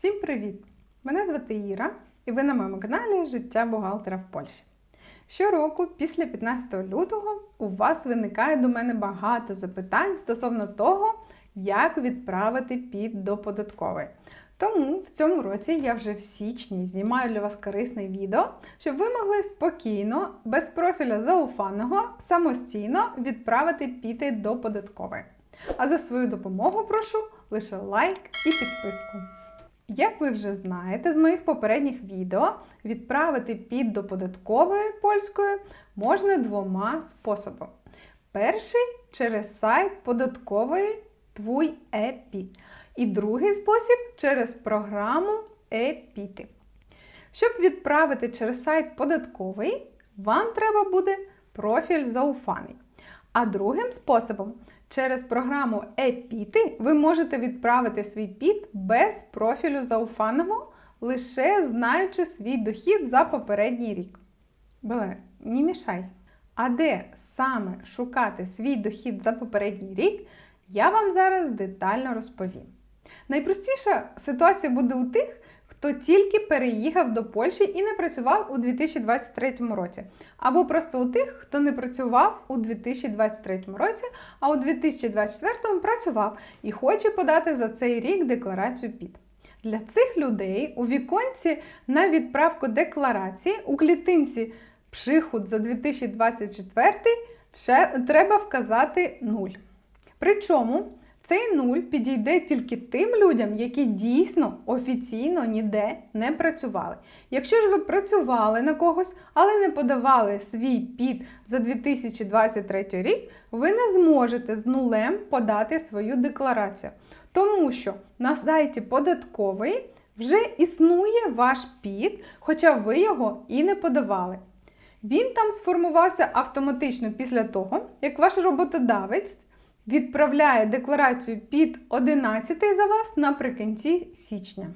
Всім привіт! Мене звати Іра, і ви на моєму каналі Життя бухгалтера в Польщі. Щороку, після 15 лютого, у вас виникає до мене багато запитань стосовно того, як відправити під до податкової. Тому в цьому році я вже в січні знімаю для вас корисне відео, щоб ви могли спокійно, без профіля зауфаного, самостійно відправити піти до податкової. А за свою допомогу прошу лише лайк і підписку. Як ви вже знаєте з моїх попередніх відео, відправити під до податкової польської можна двома способами. Перший через сайт податкової Твій ЕПІ. І другий спосіб через програму ЕПІТи. Щоб відправити через сайт податковий, вам треба буде профіль зауфаний. А другим способом, через програму ЕПІТи, ви можете відправити свій піт без профілю зауфаного, лише знаючи свій дохід за попередній рік. Беле, не мішай. А де саме шукати свій дохід за попередній рік, я вам зараз детально розповім. Найпростіша ситуація буде у тих, хто тільки переїхав до Польщі і не працював у 2023 році. Або просто у тих, хто не працював у 2023 році, а у 2024 працював і хоче подати за цей рік декларацію ПІД. Для цих людей у віконці на відправку декларації у клітинці Пшихут за 2024 треба вказати 0. Причому цей нуль підійде тільки тим людям, які дійсно офіційно ніде не працювали. Якщо ж ви працювали на когось, але не подавали свій під за 2023 рік, ви не зможете з нулем подати свою декларацію. Тому що на сайті податкової вже існує ваш під, хоча ви його і не подавали. Він там сформувався автоматично після того, як ваш роботодавець відправляє декларацію під 11 за вас наприкінці січня.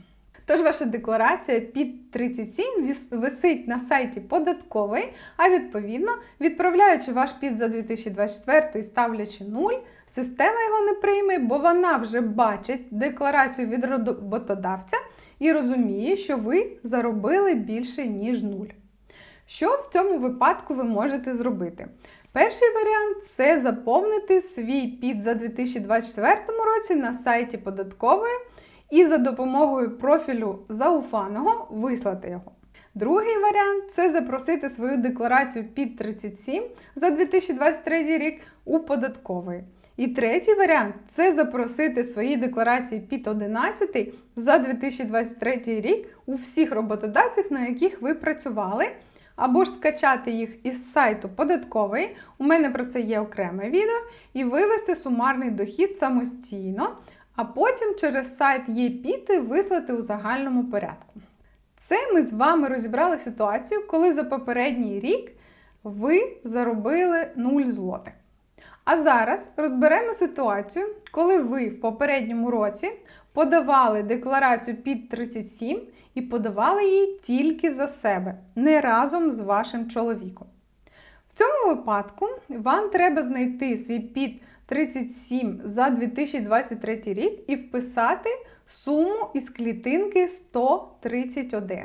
Тож ваша декларація під 37 висить на сайті податкової, а відповідно, відправляючи ваш під за 2024 і ставлячи 0, система його не прийме, бо вона вже бачить декларацію від роботодавця і розуміє, що ви заробили більше, ніж 0. Що в цьому випадку ви можете зробити? Перший варіант це заповнити свій під за 2024 році на сайті податкової і за допомогою профілю зауфаного вислати його. Другий варіант це запросити свою декларацію під 37 за 2023 рік у податкової. І третій варіант це запросити свої декларації під 11 за 2023 рік у всіх роботодавцях, на яких ви працювали або ж скачати їх із сайту податковий, у мене про це є окреме відео, і вивести сумарний дохід самостійно, а потім через сайт ЄПІТи вислати у загальному порядку. Це ми з вами розібрали ситуацію, коли за попередній рік ви заробили 0 злотих. А зараз розберемо ситуацію, коли ви в попередньому році подавали декларацію під 37 і подавали її тільки за себе, не разом з вашим чоловіком. В цьому випадку вам треба знайти свій під 37 за 2023 рік і вписати суму із клітинки 131.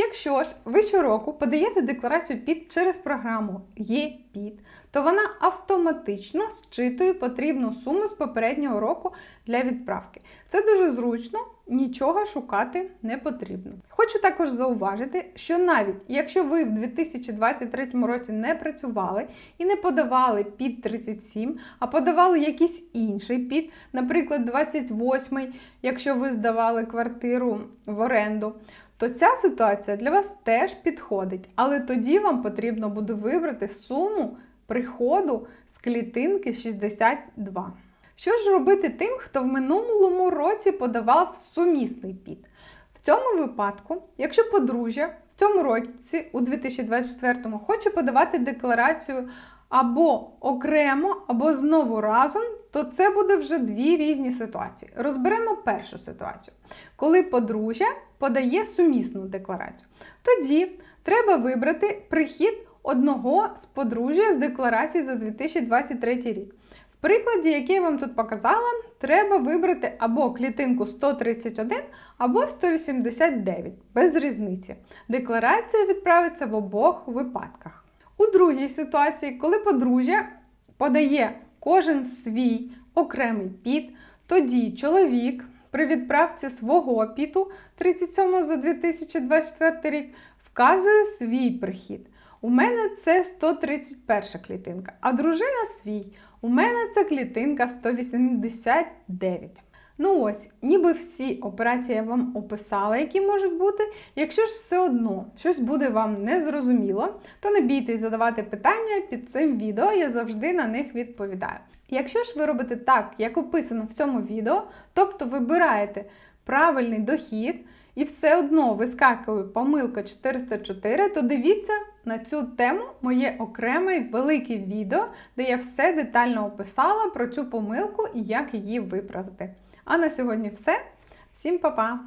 Якщо ж ви щороку подаєте декларацію під через програму ЄПІД, то вона автоматично зчитує потрібну суму з попереднього року для відправки. Це дуже зручно, нічого шукати не потрібно. Хочу також зауважити, що навіть якщо ви в 2023 році не працювали і не подавали під 37, а подавали якийсь інший під, наприклад, 28, якщо ви здавали квартиру в оренду, то ця ситуація для вас теж підходить, але тоді вам потрібно буде вибрати суму приходу з клітинки 62. Що ж робити тим, хто в минулому році подавав сумісний під? В цьому випадку, якщо подружжя в цьому році, у 2024 хоче подавати декларацію або окремо, або знову разом, то це буде вже дві різні ситуації. Розберемо першу ситуацію, коли подружжя подає сумісну декларацію. Тоді треба вибрати прихід одного з подружжя з декларації за 2023 рік. В прикладі, який я вам тут показала, треба вибрати або клітинку 131, або 189, без різниці. Декларація відправиться в обох випадках. У другій ситуації, коли подружжя подає кожен свій окремий піт, тоді чоловік при відправці свого піту 37 за 2024 рік вказує свій прихід. У мене це 131 клітинка, а дружина свій. У мене це клітинка 189. Ну ось, ніби всі операції я вам описала, які можуть бути. Якщо ж все одно щось буде вам незрозуміло, то не бійтесь задавати питання під цим відео, я завжди на них відповідаю. Якщо ж ви робите так, як описано в цьому відео, тобто вибираєте правильний дохід і все одно вискакує помилка 404, то дивіться на цю тему моє окреме велике відео, де я все детально описала про цю помилку і як її виправити. А на сьогодні все. Всім па-па!